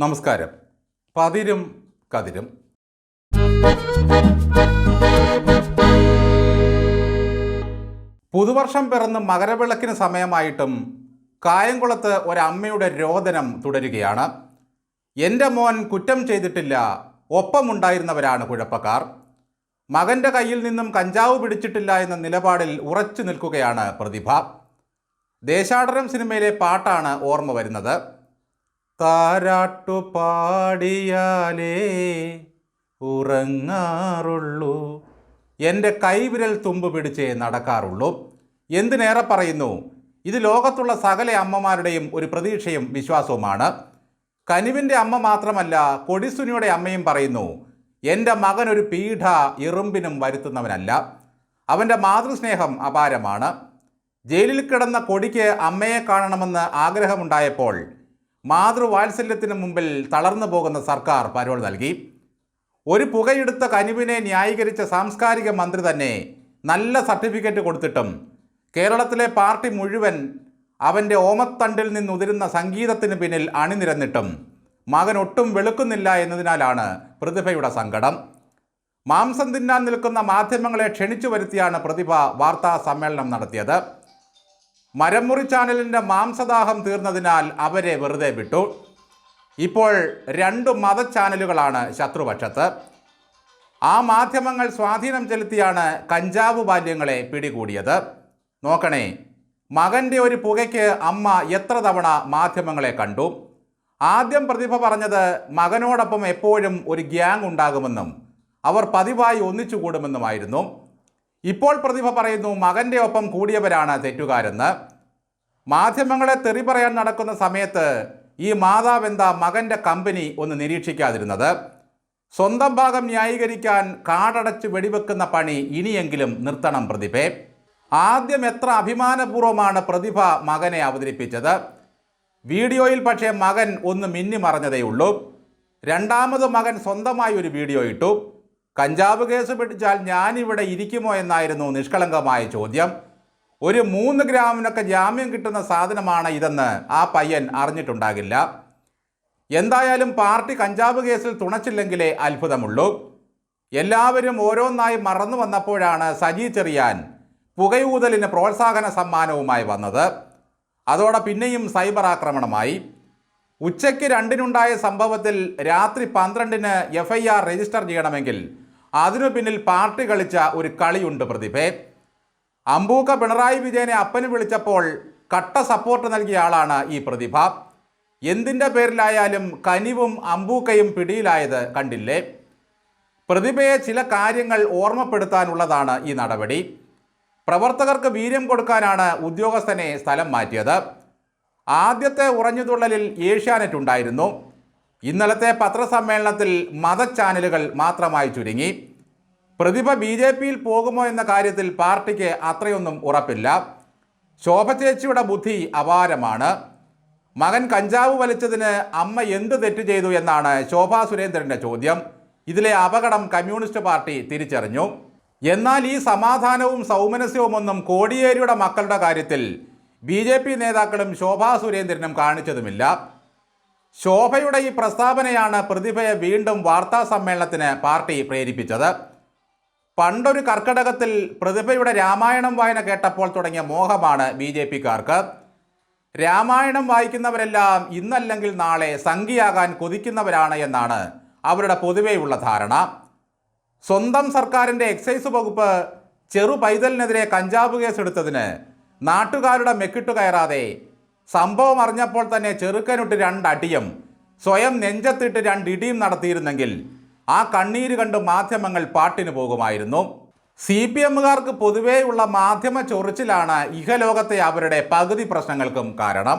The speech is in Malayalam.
നമസ്കാരം. പതിരും കതിരും. പുതുവർഷം പിറന്ന് മകരവിളക്കിന് സമയമായിട്ടും കായംകുളത്ത് ഒരമ്മയുടെ രോദനം തുടരുകയാണ്. എന്റെ മോൻ കുറ്റം ചെയ്തിട്ടില്ല ഒപ്പമുണ്ടായിരുന്നവരാണ് കുഴപ്പക്കാർ. മകന്റെ കയ്യിൽ നിന്നും കഞ്ചാവ് പിടിച്ചിട്ടില്ല എന്ന നിലപാടിൽ ഉറച്ചു നിൽക്കുകയാണ് പ്രതിഭ. ദേശാടനം സിനിമയിലെ പാട്ടാണ് ഓർമ്മ വരുന്നത്. താരാട്ടു പാടിയാലേ ഉറങ്ങാറുള്ളൂ. എന്റെ കൈവിരൽ തുമ്പ് പിടിച്ചേ നടക്കാറുള്ളൂ. എന്തിനേറെ പറയുന്നു? ഇത് ലോകത്തുള്ള സകല അമ്മമാരുടെയും ഒരു പ്രതീക്ഷയും വിശ്വാസവുമാണ്. കനിവിന്റെ അമ്മ മാത്രമല്ല കൊടിസുനിയുടെ അമ്മയും പറയുന്നു എന്റെ മകൻ ഒരു പീഠ ഇറുമ്പിനും വരുത്തുന്നവനല്ല. അവന്റെ മാതൃസ്നേഹം അപാരമാണ്. ജയിലിൽ കിടന്ന കൊടിക്ക് അമ്മയെ കാണണമെന്ന് ആഗ്രഹമുണ്ടായപ്പോൾ മാതൃവാത്സല്യത്തിന് മുമ്പിൽ തളർന്നു പോകുന്ന സർക്കാർ പരോൾ നൽകി. ഒരു പുകയെടുത്ത കനിവിനെ ന്യായീകരിച്ച സാംസ്കാരിക മന്ത്രി തന്നെ നല്ല സർട്ടിഫിക്കറ്റ് കൊടുത്തിട്ടും കേരളത്തിലെ പാർട്ടി മുഴുവൻ അവന്റെ ഓമത്തണ്ടിൽ നിന്നുതിരുന്ന സംഗീതത്തിന് പിന്നിൽ അണിനിരന്നിട്ടും മകൻ ഒട്ടും വെളുക്കുന്നില്ല എന്നതിനാലാണ് പ്രതിഭയുടെ സങ്കടം. മാംസം തിന്നാൻ നിൽക്കുന്ന മാധ്യമങ്ങളെ ക്ഷണിച്ചു വരുത്തിയാണ് പ്രതിഭ വാർത്താ സമ്മേളനം നടത്തിയത്. മരമുറി ചാനലിന്റെ മാംസദാഹം തീർന്നതിനാൽ അവരെ വെറുതെ വിട്ടു. ഇപ്പോൾ രണ്ട് മത ചാനലുകളാണ് ശത്രുപക്ഷത്ത്. ആ മാധ്യമങ്ങൾ സ്വാധീനം ചെലുത്തിയാണ് കഞ്ചാവ് ബാല്യങ്ങളെ പിടികൂടിയത്. നോക്കണേ മകന്റെ ഒരു പുകയ്ക്ക് അമ്മ എത്ര തവണ മാധ്യമങ്ങളെ കണ്ടു? ആദ്യം പ്രതിഭ പറഞ്ഞത് മകനോടൊപ്പം എപ്പോഴും ഒരു ഗ്യാങ് ഉണ്ടാകുമെന്നും അവർ പതിവായി ഒന്നിച്ചു കൂടുമെന്നുമായിരുന്നു ഇപ്പോൾ പ്രതിഭ പറയുന്നു മകന്റെ ഒപ്പം കൂടിയവരാണ് തെറ്റുകാരെന്ന്. മാധ്യമങ്ങളെ തെറി പറയാൻ നടക്കുന്ന സമയത്ത് ഈ മാതാവെന്താ മകന്റെ കമ്പനി ഒന്ന് നിരീക്ഷിക്കാതിരുന്നത്? സ്വന്തം ഭാഗം ന്യായീകരിക്കാൻ കാടടച്ച് വെടിവെക്കുന്ന പണി ഇനിയെങ്കിലും നിർത്തണം പ്രതിഭെ. ആദ്യം എത്ര അഭിമാനപൂർവമാണ് പ്രതിഭ മകനെ അവതരിപ്പിച്ചത്? വീഡിയോയിൽ പക്ഷേ മകൻ ഒന്ന് മിന്നി മറഞ്ഞതേയുള്ളൂ രണ്ടാമത് മകൻ സ്വന്തമായി ഒരു വീഡിയോ ഇട്ടു. കഞ്ചാവ് കേസ് പിടിച്ചാൽ ഞാനിവിടെ ഇരിക്കുമോ എന്നായിരുന്നു നിഷ്കളങ്കമായ ചോദ്യം. ഒരു മൂന്ന് ഗ്രാമിനൊക്കെ ജാമ്യം കിട്ടുന്ന സാധനമാണ് ഇതെന്ന് ആ പയ്യൻ അറിഞ്ഞിട്ടുണ്ടാകില്ല. എന്തായാലും പാർട്ടി കഞ്ചാവ് കേസിൽ തുണച്ചില്ലെങ്കിലേ അത്ഭുതമുള്ളൂ. എല്ലാവരും ഓരോന്നായി മറന്നു വന്നപ്പോഴാണ് സജി ചെറിയാൻ പുകയൂതലിന് പ്രോത്സാഹന സമ്മാനവുമായി വന്നത്. അതോടെ പിന്നെയും സൈബർ ആക്രമണമായി. ഉച്ചയ്ക്ക് രണ്ടിനുണ്ടായ സംഭവത്തിൽ രാത്രി പന്ത്രണ്ടിന് എഫ് രജിസ്റ്റർ ചെയ്യണമെങ്കിൽ അതിനു പിന്നിൽ പാർട്ടി കളിച്ച ഒരു കളിയുണ്ട് പ്രതിഭേ. അമ്പൂക്ക പിണറായി വിജയനെ അപ്പന് വിളിച്ചപ്പോൾ കട്ട സപ്പോർട്ട് നൽകിയ ആളാണ് ഈ പ്രതിഭ. എന്തിന്റെ പേരിലായാലും കനിവും അമ്പൂക്കയും പിടിയിലായത് കണ്ടില്ലേ? പ്രതിഭയെ ചില കാര്യങ്ങൾ ഓർമ്മപ്പെടുത്താനുള്ളതാണ് ഈ നടപടി. പ്രവർത്തകർക്ക് വീര്യം കൊടുക്കാനാണ് ഉദ്യോഗസ്ഥനെ സ്ഥലം മാറ്റിയത്. ആദ്യത്തെ ഉറഞ്ഞുതുള്ളലിൽ ഏഷ്യാനെറ്റ് ഉണ്ടായിരുന്നു. ഇന്നലത്തെ പത്രസമ്മേളനത്തിൽ മത ചാനലുകൾ മാത്രമായി ചുരുങ്ങി. പ്രതിഭ ബി ജെ പിയിൽ പോകുമോ എന്ന കാര്യത്തിൽ പാർട്ടിക്ക് അത്രയൊന്നും ഉറപ്പില്ല. ശോഭ ചേച്ചിയുടെ ബുദ്ധി അപാരമാണ്. മകൻ കഞ്ചാവ് വലിച്ചതിന് അമ്മ എന്ത് തെറ്റ് ചെയ്തു എന്നാണ് ശോഭാ സുരേന്ദ്രന്റെ ചോദ്യം. ഇതിലെ അപകടം കമ്മ്യൂണിസ്റ്റ് പാർട്ടി തിരിച്ചറിഞ്ഞു. എന്നാൽ ഈ സമാധാനവും സൗമനസ്യവുമൊന്നും കോടിയേരിയുടെ മക്കളുടെ കാര്യത്തിൽ ബി നേതാക്കളും ശോഭാ സുരേന്ദ്രനും കാണിച്ചതുമില്ല. ശോഭയുടെ ഈ പ്രസ്താവനയാണ് പ്രതിഭയെ വീണ്ടും വാർത്താ സമ്മേളനത്തിന് പാർട്ടി പ്രേരിപ്പിച്ചത്. പണ്ടൊരു കർക്കടകത്തിൽ പ്രതിഭയുടെ രാമായണം വായന കേട്ടപ്പോൾ തുടങ്ങിയ മോഹമാണ് ബി ജെ പിക്കാർക്ക്. രാമായണം വായിക്കുന്നവരെല്ലാം ഇന്നല്ലെങ്കിൽ നാളെ സംഖ്യയാകാൻ കൊതിക്കുന്നവരാണ് എന്നാണ് അവരുടെ പൊതുവെയുള്ള ധാരണ. സ്വന്തം സർക്കാരിന്റെ എക്സൈസ് വകുപ്പ് ചെറു പൈതലിനെതിരെ കഞ്ചാവ് കേസെടുത്തതിന് നാട്ടുകാരുടെ മെക്കിട്ടു കയറാതെ സംഭവം അറിഞ്ഞപ്പോൾ തന്നെ ചെറുക്കനിട്ട് രണ്ടടിയും സ്വയം നെഞ്ചത്തിട്ട് രണ്ടിടിയും നടത്തിയിരുന്നെങ്കിൽ ആ കണ്ണീര് കണ്ട് മാധ്യമങ്ങൾ പാട്ടിന് പോകുമായിരുന്നു. സി പി എമ്മുകാർക്ക് പൊതുവേയുള്ള മാധ്യമ ചൊറിച്ചിലാണ് ഇഹലോകത്തെ അവരുടെ പകുതി പ്രശ്നങ്ങൾക്കും കാരണം.